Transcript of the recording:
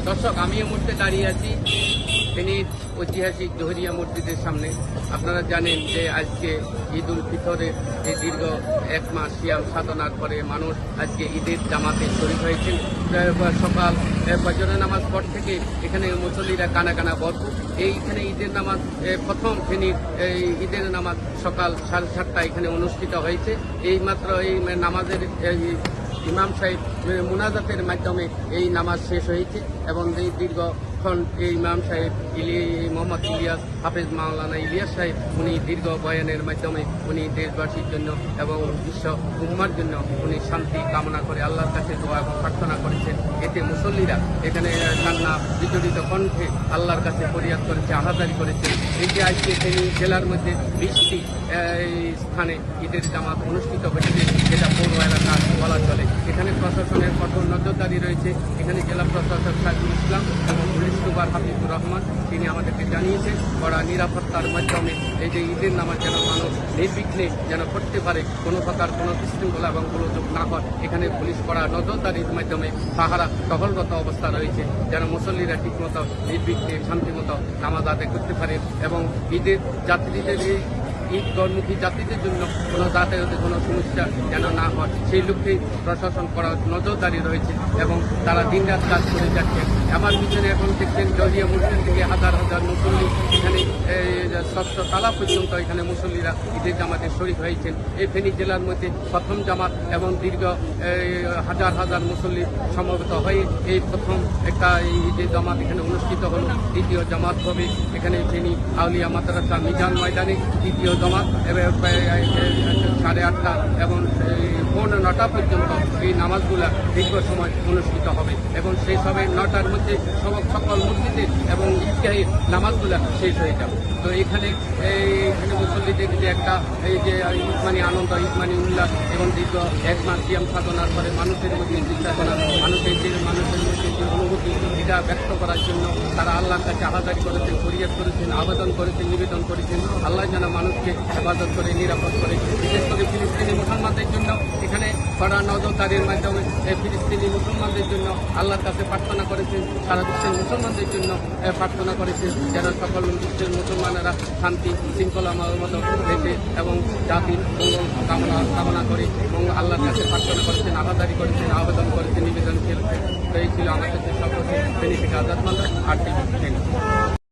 দর্শক আমি এই মুহূর্তে দাঁড়িয়ে আছি ফেনীর ঐতিহাসিক জহরিয়া মসজিদের সামনে। আপনারা জানেন যে আজকে ঈদ উল ফিতরের যে দীর্ঘ এক মাস সিয়াম সাধনার পরে মানুষ আজকে ঈদের জামাতে শরীর হয়েছেন। সকাল আহ, নামাজ পর থেকে এখানে মুসল্লিরা কানা কানা বরফ এইখানে ঈদের নামাজ প্রথম ফেনীর এই ঈদের নামাজ সকাল সাড়ে সাতটা এখানে অনুষ্ঠিত হয়েছে। এইমাত্র এই নামাজের ইমাম সাহেব মুনাজাতের মাধ্যমে এই নামাজ শেষ হয়েছে এবং এই দীর্ঘক্ষণ এই ইমাম সাহেব ইলি, মোহাম্মদ ইলিয়াস, হাফেজ মাওলানা ইলিয়াস সাহেব, উনি দীর্ঘ বয়ানের মাধ্যমে উনি দেশবাসীর জন্য এবং বিশ্ব উম্মার জন্য উনি শান্তি কামনা করে আল্লাহর কাছে দোয়া এবং প্রার্থনা করেছেন। এতে মুসল্লিরা এখানে কান্না বিজড়িত কণ্ঠে আল্লাহর কাছে ফরিয়াদ করেছে, আহাজারি করেছে। এটি আজকে ফেনী জেলার মধ্যে বৃষ্টি স্থানে ঈদের জামাত অনুষ্ঠিত হয়েছে, যেটা পৌর এলাকা বলা চলে। এখানে প্রশাসনের কঠোর নজরদারি রয়েছে। এখানে জেলা প্রশাসক সাইদুল ইসলাম এবং পুলিশ সুপার হাফিজুর রহমান, তিনি আমাদেরকে জানিয়েছেন, কড়া নিরাপত্তার মাধ্যমে এই যে ঈদের নামাজ যেন মানুষ নির্বিঘ্নে যেন করতে পারে, কোনো প্রকার কোনো বিশৃঙ্খলা এবং গোলযোগ না হয়। এখানে পুলিশ কড়া নজরদারির মাধ্যমে পাহারা, টহলরত অবস্থা রয়েছে, যেন মুসল্লিরা ঠিকমতো নির্বিঘ্নে শান্তিমতো নামাজ আদায় করতে পারে এবং ঈদের যাত্রীদের এই ঈদ জাতিদের যাত্রীদের জন্য কোনো যাতায়াতে কোনো সমস্যা যেন না হয়, সেই লক্ষ্যেই প্রশাসন করার নজরদারি রয়েছে এবং তারা দিন রাত কাজ করে যাচ্ছে। আমার পিছনে এখন দেখছেন জলীয় মসজিদ থেকে হাজার হাজার মুসল্লি এখানে ষষ্ঠ তালা পর্যন্ত এখানে মুসল্লিরা ঈদের জামাতে শরীর হয়েছেন। এই ফেনী জেলার মধ্যে প্রথম জামাত এবং দীর্ঘ হাজার হাজার মুসল্লি সমবেত হয়ে এই প্রথম একটা ঈদের জামাত এখানে অনুষ্ঠিত হলো। দ্বিতীয় জামাত হবে এখানে ফেনী আউলিয়া মাদ্রাসা মিজান ময়দানে দ্বিতীয় জামাত। সাড়ে আটটা এবং পৌনে নটা পর্যন্ত এই নামাজগুলা দীর্ঘ সময় অনুষ্ঠিত হবে এবং সেই হবে নটার মধ্যে সব- সকল মসজিদে এবং ইতিহাসের নামাজগুলা শেষ হয়ে যাবে। তো এখানে এই এখানে দিতে একটা, এই যে ইসমানি আনন্দ ইসমানি উল্লাস এবং দীর্ঘ এক মাস সিয়াম সাধনার পরে মানুষের মধ্যে চিন্তা করা, মানুষের যে, মানুষের মধ্যে যে অনুভূতি এটা ব্যক্ত করার জন্য তারা আল্লাহর কাছে আহাদারি করেছেন, ফরিয়াদ করেছেন, আবেদন করেছেন, নিবেদন করেছেন। আল্লাহ যেন মানুষকে হেফাজত করে, নিরাপদ করে। বিশেষ করে ফিলিস্তিনি মুসলমানদের জন্য এখানে কড়া নজরদারির মাধ্যমে এই ফিলিস্তিনি মুসলমানদের জন্য আল্লাহর কাছে প্রার্থনা করেছেন, সারা বিশ্বের মুসলমানদের জন্য প্রার্থনা করেছেন, যেন সকল বিশ্বের মুসলমানেরা শান্তি, শৃঙ্খলা মতো রেখে এবং জাতির মঙ্গল কামনা কামনা করে এবং আল্লাহর কাছে প্রার্থনা করেছেন, আহাদারি করেছেন, আবেদন করেছেন, নিবেদন তো এই ছিল আমাদের যে সকল বেনিফিট আজাদ মাল্লা আর টিভি